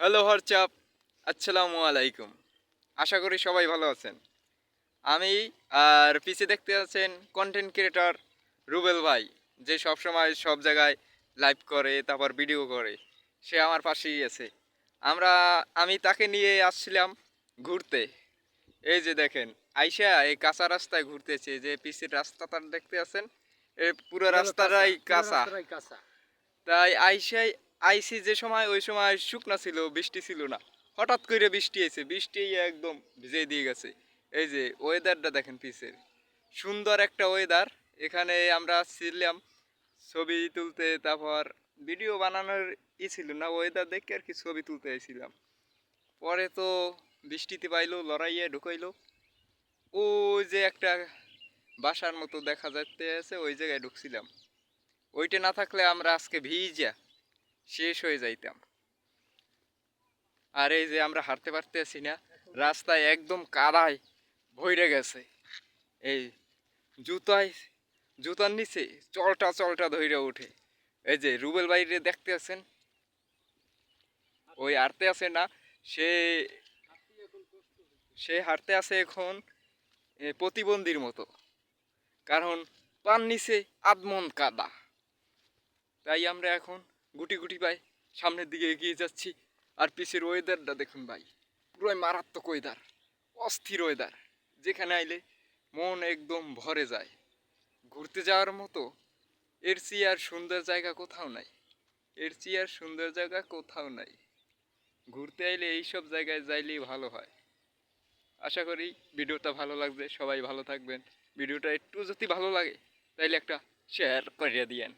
Hello WhatsApp. আসসালামু আলাইকুম। আশা করি সবাই ভালো আছেন। আমি আর পিছে দেখতে আছেন কন্টেন্ট ক্রিয়েটর রুবেল ভাই যে সবসময় সব জায়গায় লাইভ করে তারপর ভিডিও করে। সে আমার পাশেই আছে। আমরা আমি তাকে নিয়ে আসছিলাম ঘুরতে। এই যে দেখেন আইসা এই কাঁচা রাস্তায় ঘুরতেছে। যে পিছের রাস্তাটা দেখতে আছেন এই পুরো রাস্তাটাই কাঁচা কাঁচা। তাই আইসাই আইসি যে সময়, ওই সময় শুকনা ছিল, বৃষ্টি ছিল না। হঠাৎ করে বৃষ্টি এসে বৃষ্টি একদম ভিজে দিয়ে গেছে। এই যে ওয়েদারটা দেখেন পিসের। সুন্দর একটা ওয়েদার এখানে আমরা ছিলাম ছবি তুলতে, তারপর ভিডিও বানানোর ই ছিল না ওয়েদার দেখে আর কি ছবি তুলতে এসেছিলাম পরে তো বৃষ্টিতে পাইলো, লড়াইয়ে ঢুকাইলো। ওই যে একটা বাসার মতো দেখা যাচ্ছে ওই জায়গায় ঢুকছিলাম। ওইটা না থাকলে আমরা আজকে ভিজা। শেষ হয়ে যাইতাম। আর এই যে আমরা হাঁটতে পারতেছি না, রাস্তায় একদম কাদায় ভইরে গেছে। এই জুতায়, জুতার নিচে চলটা চলটা ধইরে ওঠে এই যে রুবেল বাইরে দেখতে আছেন? ওই হাঁটতে আছে না, সে সে হাঁটতে আছে এখন প্রতিবন্ধীর মতো। কারণ পান নিচে আদমন কাদা। তাই আমরা এখন গুটি গুটি পাই সামনের দিকে এগিয়ে যাচ্ছি। আর পিছের ওয়েদারটা দেখুন ভাই, পুরোই মারাত্মক ওয়েদার অস্থির ওয়েদার যেখানে আইলে মন একদম ভরে যায়। ঘুরতে যাওয়ার মতো এর চেয়ে আর সুন্দর জায়গা কোথাও নাই। এর চেয়ে আর সুন্দর জায়গা কোথাও নাই। ঘুরতে আইলে এইসব জায়গায় যাইলেই ভালো হয়। আশা করি ভিডিওটা ভালো লাগবে সবাই ভালো থাকবেন। ভিডিওটা একটু যদি ভালো লাগে, তাইলে একটা শেয়ার করে দিয়েন।